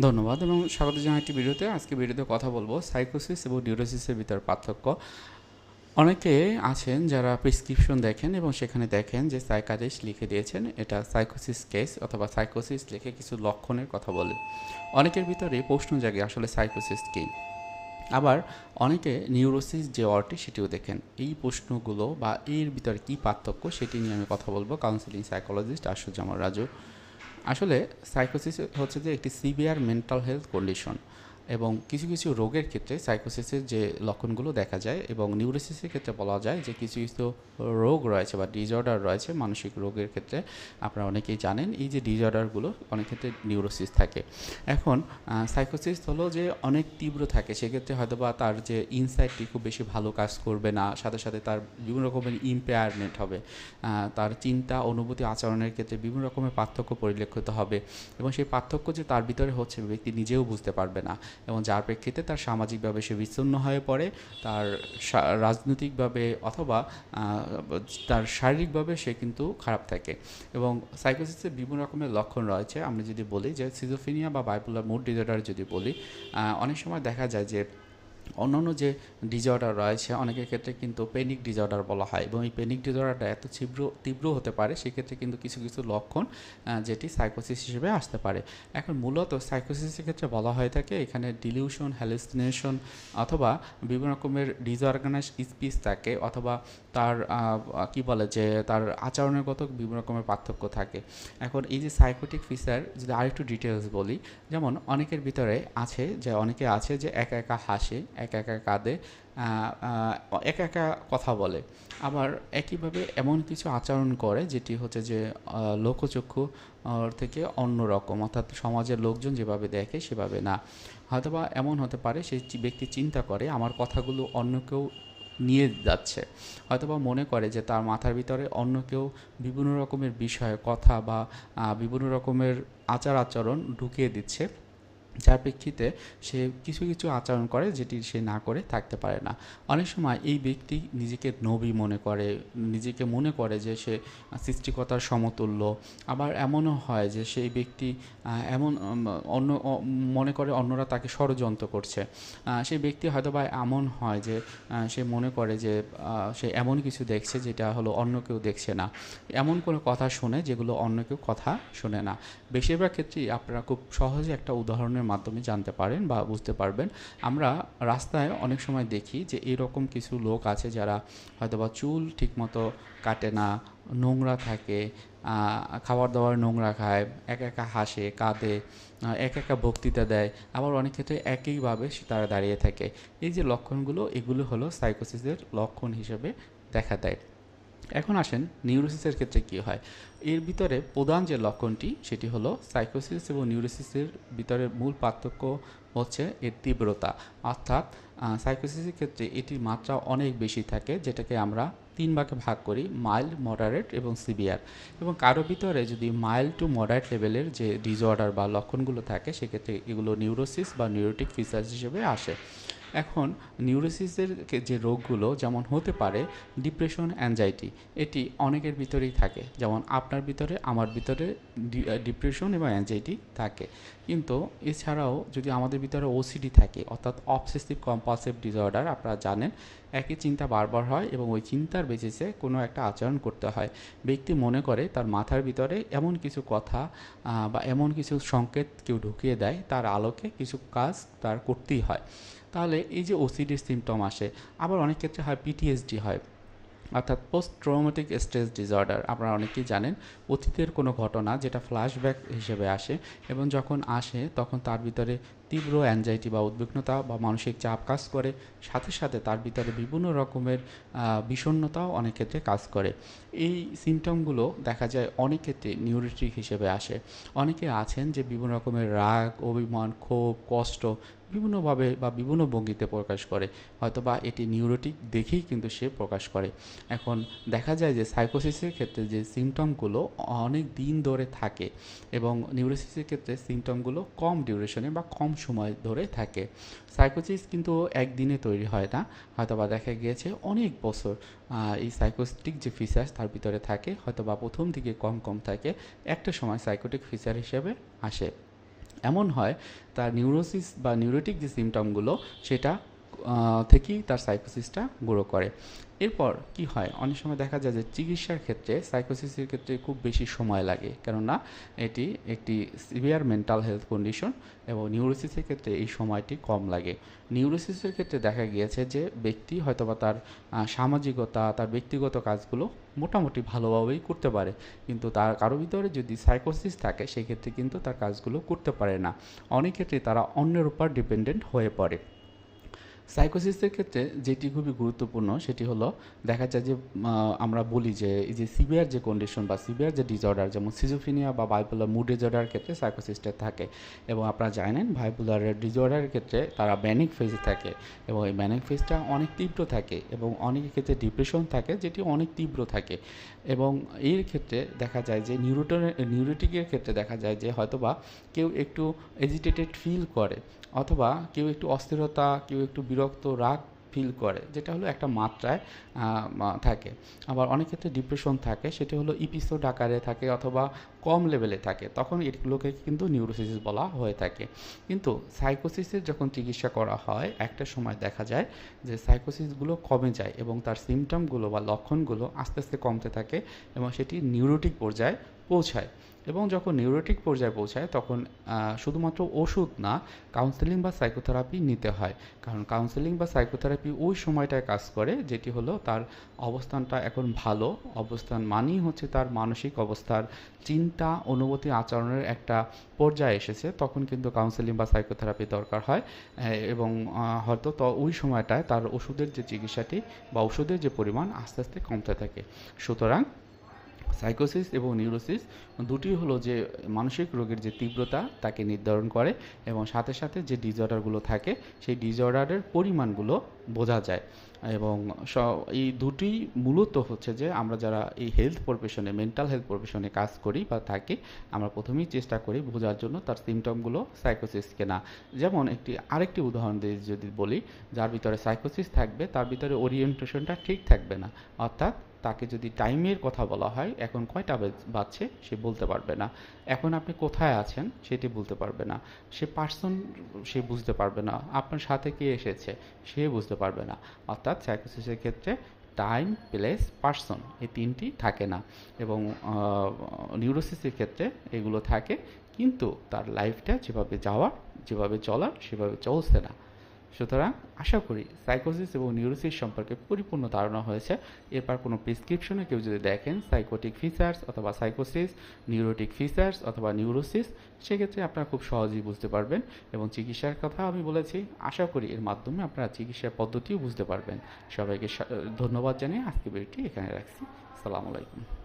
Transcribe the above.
ধন্যবাদ এবং স্বাগত জানাই একটি ভিডিওতে। আজকে ভিডিওতে কথা বলব সাইকোসিস এবং নিউরোসিসের ভিতর পার্থক্য। অনেকে আছেন যারা প্রেসক্রিপশন দেখেন এবং সেখানে দেখেন যে সাইকাটিস্ট লিখে দিয়েছেন, এটা সাইকোসিস কেস অথবা সাইকোসিস লিখে কিছু লক্ষণের কথা বলে। অনেকের ভিতরে প্রশ্ন জাগে আসলে সাইকোসিস কী? আবার অনেকে নিউরোসিস যে ওয়ার্ডটি সেটিও দেখেন। এই প্রশ্নগুলো বা এর ভিতরে কী পার্থক্য সেটি নিয়ে আমি কথা বলব। Counselling psychologist আশুজ্জামান Raju. আসলে সাইকোসিস হচ্ছে যে একটি সিভিয়ার মেন্টাল হেলথ কন্ডিশন এবং কিছু কিছু রোগের ক্ষেত্রে সাইকোসিসের যে লক্ষণগুলো দেখা যায় এবং নিউরোসিসের ক্ষেত্রে বলা যায় যে কিছু কিছু রোগ রয়েছে বা ডিজঅর্ডার রয়েছে মানসিক রোগের ক্ষেত্রে, আপনারা অনেকেই জানেন, এই যে ডিজঅর্ডারগুলো অনেক ক্ষেত্রে নিউরোসিস থাকে। এখন সাইকোসিস হলো যে অনেক তীব্র থাকে, সেক্ষেত্রে হয়তো বা তার যে ইনসাইটটি খুব বেশি ভালো কাজ করবে না, সাথে সাথে তার বিভিন্ন রকমের ইম্পেয়ারমেন্ট হবে। তার চিন্তা, অনুভূতি, আচরণের ক্ষেত্রে বিভিন্ন রকমের পার্থক্য পরিলক্ষিত হবে এবং সেই পার্থক্য যে তার ভিতরে হচ্ছে, ব্যক্তি নিজেও বুঝতে পারবে না। এবং যার প্রেক্ষিতে তার সামাজিকভাবে সে বিচ্ছিন্ন হয়ে পড়ে, তার রাজনৈতিকভাবে অথবা তার শারীরিকভাবে সে কিন্তু খারাপ থাকে। এবং সাইকোসিসের বিভিন্ন রকমের লক্ষণ রয়েছে। আমরা যদি বলি যে সিজোফিনিয়া বা বাইপোলার মুড ডিজর্ডার যদি বলি অনেক সময় দেখা যায় যে অন্যান্য যে ডিজর্ডার রয়েছে, অনেকের ক্ষেত্রে কিন্তু পেনিক ডিজর্ডার বলা হয় এবং এই পেনিক ডিজর্ডারটা এত তীব্র তীব্র হতে পারে, সেক্ষেত্রে কিন্তু কিছু কিছু লক্ষণ যেটি সাইকোসিস হিসেবে আসতে পারে। এখন মূলত সাইকোসিসের ক্ষেত্রে বলা হয়ে থাকে এখানে ডিলিউশন হ্যালুসিনেশন অথবা বিভিন্ন রকমের ডিজঅর্গানাইজ স্পিচ থাকে অথবা তার কি বলে যে তার আচরণের গত বিভিন্ন রকমের পার্থক্য থাকে। এখন এই যে সাইকোটিক ফিচার যদি আরেকটু ডিটেলস বলি, যেমন অনেকের ভিতরে আছে যে, অনেকে আছে যে একা একা হাসে, একা একা কাঁদে একা একা কথা বলে। আবার একইভাবে এমন কিছু আচরণ করে যেটি হচ্ছে যে লোকচক্ষু থেকে অন্য রকম, অর্থাৎ সমাজের লোকজন যেভাবে দেখে সেভাবে না। হয়তোবা এমন হতে পারে সেই ব্যক্তি চিন্তা করে, আমার কথাগুলো অন্য কেউ নিয়ে যাচ্ছে। হয়তোবা মনে করে যে তার মাথার ভিতরে অন্য কেউ বিভিন্ন রকমের বিষয় কথা বা বিভিন্ন রকমের আচার আচরণ ঢুকিয়ে দিচ্ছে। যার প্রেক্ষিতে সে কিছু কিছু আচরণ করে যেটি সে না করে থাকতে পারে না। অনেক সময় এই ব্যক্তি নিজেকে নবী মনে করে, নিজেকে মনে করে যে সে সৃষ্টিকতার সমতুল্য। আবার এমনও হয় যে সেই ব্যক্তি এমন অন্য মনে করে অন্যরা তাকে ষড়যন্ত্র করছে। সেই ব্যক্তি হয়তো বা এমন হয় যে সে মনে করে যে সে এমন কিছু দেখছে যেটা হলো অন্য কেউ দেখছে না। এমন কোনো কথা শোনে যেগুলো অন্য কেউ কথা শোনে না। বেশিরভাগ ক্ষেত্রেই আপনারা খুব সহজে একটা উদাহরণের মাধ্যমে জানতে পারেন বা বুঝতে পারবেন। আমরা রাস্তায় অনেক সময় দেখি যে এরকম কিছু লোক আছে যারা হয়তোবা চুল ঠিকমতো কাটে না, নোংরা থাকে খাবার দাবার নোংরা খায়, একা একা হাসে, কাঁদে একা একা বক্তৃতা দেয়, আবার অনেক ক্ষেত্রে একইভাবে তারা দাঁড়িয়ে থাকে। এই যে লক্ষণগুলো, এগুলো হলো সাইকোসিসের লক্ষণ হিসেবে দেখা দেয়। এখন আসেন নিউরোসিসের ক্ষেত্রে কী হয়? এর ভিতরে প্রধান যে লক্ষণটি, সেটি হলো সাইকোসিস এবং নিউরোসিসের ভিতরে মূল পার্থক্য হচ্ছে এর তীব্রতা। অর্থাৎ সাইকোসিসের ক্ষেত্রে এটির মাত্রা অনেক বেশি থাকে, যেটাকে আমরা তিন ভাগে ভাগ করি, মাইল্ড, মডারেট এবং সিভিয়ার। এবং কারও ভিতরে যদি মাইল্ড টু মডারেট লেভেলের যে ডিসঅর্ডার বা লক্ষণগুলো থাকে, সেক্ষেত্রে এগুলো নিউরোসিস বা নিউরোটিক ফিচার্স হিসেবে আসে। এখন নিউরোসিসের যে রোগগুলো যেমন হতে পারে ডিপ্রেশন, অ্যাংজাইটি, এটি অনেকের ভিতরেই থাকে। যেমন আপনার ভিতরে, আমার ভিতরে ডিপ্রেশন এবং অ্যাংজাইটি থাকে। কিন্তু এছাড়াও যদি আমাদের ভিতরে ওসিডি থাকে, অর্থাৎ অবসেসিভ কম্পালসিভ ডিসঅর্ডার, আপনারা জানেন, একই চিন্তা বারবার হয় এবং ওই চিন্তার বেসিসে কোনো একটা আচরণ করতে হয়। ব্যক্তি মনে করে তার মাথার ভিতরে এমন কিছু কথা বা এমন কিছু সংকেত কেউ ঢুকিয়ে দেয়, তার আলোকে কিছু কাজ তার করতেই হয়। তাহলে এই যে ওসিডির সিমটম আসে আবার অনেক ক্ষেত্রে হয় পিটিএসডি হয়। অর্থাৎ পোস্ট ট্রৌমেটিক স্ট্রেস ডিসঅর্ডার আপনারা অনেকেই জানেন অতীতের কোনো ঘটনা যেটা ফ্ল্যাশব্যাক হিসেবে আসে এবং যখন আসে তখন তার ভিতরে তীব্র অ্যাংজাইটি বা উদ্বিগ্নতা বা মানসিক চাপ কাজ করে। সাথে সাথে তার ভিতরে বিভিন্ন রকমের আহ, বিষণ্ণতাও অনেক ক্ষেত্রে কাজ করে। এই সিমটমগুলো দেখা যায় অনেক ক্ষেত্রে নিউরোটিক হিসেবে আসে। অনেকে আছেন যে বিভিন্ন রকমের রাগ অভিমান ক্ষোভ কষ্ট বিভিন্নভাবে বা বিভিন্ন ভঙ্গিতে প্রকাশ করে। হয়তোবা এটি নিউরোটিক দেখেই কিন্তু সে প্রকাশ করে। এখন দেখা যায় যে সাইকোসিসের ক্ষেত্রে যে সিমটমগুলো অনেক দিন ধরে থাকে এবং নিউরোসিসের ক্ষেত্রে সিমটমগুলো কম ডিউরেশনে বা কম সময় ধরে থাকে। সাইকোসিস কিন্তু একদিনে তৈরি হয় না। হয়তোবা দেখা গিয়েছে অনেক বছর এই সাইকোস্টিক যে ফিচার্স তার ভিতরে থাকে হয়তো বা প্রথম দিকে কম কম থাকে। একটা সময় সাইকোটিক ফিচার হিসেবে আসে। এমন হয় তার নিউরোসিস বা নিউরোটিক যে সিমটমগুলো সেটা থেকেই তার সাইকোসিসটা গ্রো করে। এরপর কি হয়? অনেক সময় দেখা যায় যে চিকিৎসার ক্ষেত্রে সাইকোসিসের ক্ষেত্রে খুব বেশি সময় লাগে। কেননা এটি একটি সিভিয়ার মেন্টাল হেলথ কন্ডিশন এবং নিউরোসিসের ক্ষেত্রে এই সময়টি কম লাগে। নিউরোসিসের ক্ষেত্রে দেখা গিয়েছে যে ব্যক্তি হয়তোবা তার সামাজিকতা, তার ব্যক্তিগত কাজগুলো মোটামুটি ভালোভাবেই করতে পারে। কিন্তু তার, কারও ভিতরে যদি সাইকোসিস থাকে, সেক্ষেত্রে কিন্তু তার কাজগুলো করতে পারে না। অনেক ক্ষেত্রে তারা অন্যের উপর ডিপেন্ডেন্ট হয়ে পড়ে। সাইকোসিসের ক্ষেত্রে যেটি খুবই গুরুত্বপূর্ণ, সেটি হলো দেখা যায় যে আমরা বলি যে, এই যে সিভিয়ার যে কন্ডিশন বা সিভিয়ার যে ডিসঅর্ডার যেমন সিজোফিনিয়া বা বাইপোলার মুড ডিসঅর্ডার ক্ষেত্রে সাইকোসিসটা থাকে। এবং আপনারা জানেন বাইপোলার ডিসঅর্ডারের ক্ষেত্রে তারা ম্যানিক ফেজে থাকে এবং এই ম্যানিক ফেজটা অনেক তীব্র থাকে এবং অনেক ক্ষেত্রে ডিপ্রেশন থাকে, যেটি অনেক তীব্র থাকে। এবং এর ক্ষেত্রে দেখা যায় যে নিউরোটনের নিউরোটিকের ক্ষেত্রে দেখা যায় যে, হয়তোবা কেউ একটু এজিটেটেড ফিল করে। অথবা কেউ একটু অস্থিরতা, কেউ একটু বিরক্ত রাগ ফিল করে, যেটা হলো একটা মাত্রায় থাকে। আবার অনেক ক্ষেত্রে ডিপ্রেশন থাকে, সেটা হলো ইপিসোড আকারে থাকে অথবা কম লেভেলে থাকে, তখন এগুলোকে কিন্তু নিউরোসিস বলা হয়ে থাকে। কিন্তু সাইকোসিসের যখন চিকিৎসা করা হয়, একটা সময় দেখা যায় যে সাইকোসিসগুলো কমে যায় এবং তার সিমটমগুলো বা লক্ষণগুলো আস্তে আস্তে কমতে থাকে এবং সেটি নিউরোটিক পর্যায়ে পৌঁছায় এবং যখন নিউরোটিক পর্যায়ে পৌঁছায় তখন শুধুমাত্র ওষুধ না কাউন্সেলিং বা সাইকোথেরাপি নিতে হয়। কারণ কাউন্সেলিং বা সাইকোথেরাপি ওই সময়টায় কাজ করে যেটি হলো তার অবস্থানটা এখন ভালো। অবস্থান মানেই হচ্ছে তার মানসিক অবস্থার চিন্তা, অনুভূতি আচরণের একটা পর্যায়ে এসেছে। তখন কিন্তু কাউন্সেলিং বা সাইকোথেরাপি দরকার হয়। এবং হয়তো তো, ওই সময়টায় তার ওষুধের যে চিকিৎসাটি বা ওষুধের যে পরিমাণ আস্তে আস্তে কমতে থাকে। সুতরাং সাইকোসিস এবং নিউরোসিস দুটি হলো যে মানসিক রোগের যে তীব্রতা তাকে নির্ধারণ করে এবং সাথে সাথে যে ডিসঅর্ডারগুলো থাকে, সেই ডিসঅর্ডারের পরিমাণগুলো বোঝা যায়। এবং স- এই দুটি মূলত হচ্ছে যে আমরা যারা এই হেলথ প্রফেশনে মেন্টাল হেলথ প্রফেশনে কাজ করি বা থাকি, আমরা প্রথমেই চেষ্টা করি বোঝার জন্য তার সিমটমগুলো সাইকোসিস কেনা। যেমন একটি, আরেকটি উদাহরণ দিয়ে যদি বলি, যার ভিতরে সাইকোসিস থাকবে, তার ভিতরে ওরিয়েন্টেশনটা ঠিক থাকবে না। অর্থাৎ তাকে যদি টাইমের কথা বলা হয়, এখন কয়টা বাজছে সে বলতে পারবে না। এখন আপনি কোথায় আছেন সেটি বলতে পারবে না। সে পার্সন সে বুঝতে পারবে না। আপনার সাথে কে এসেছে সে বুঝতে পারবে না। অর্থাৎ সাইকোসিসের ক্ষেত্রে টাইম প্লেস পার্সন এই তিনটি থাকে না। এবং নিউরোসিসের ক্ষেত্রে এগুলো থাকে। কিন্তু তার লাইফটা যেভাবে যাওয়ার, যেভাবে চলার, সেভাবে চলছে না। সুতরাং আশা করি সাইকোসিস এবং নিউরোসিস সম্পর্কে পরিপূর্ণ ধারণা হয়েছে। এরপর কোনো প্রেসক্রিপশনে কেউ যদি দেখেন সাইকোটিক ফিচার্স অথবা সাইকোসিস নিউরোটিক ফিচার্স অথবা নিউরোসিস সেক্ষেত্রে আপনারা খুব সহজেই বুঝতে পারবেন এবং চিকিৎসার কথা আমি বলেছি। আশা করি এর মাধ্যমে আপনারা চিকিৎসার পদ্ধতিও বুঝতে পারবেন। সবাইকে ধন্যবাদ জানিয়ে আজকে ভিডিওটি এখানে রাখছি। আসসালামু আলাইকুম।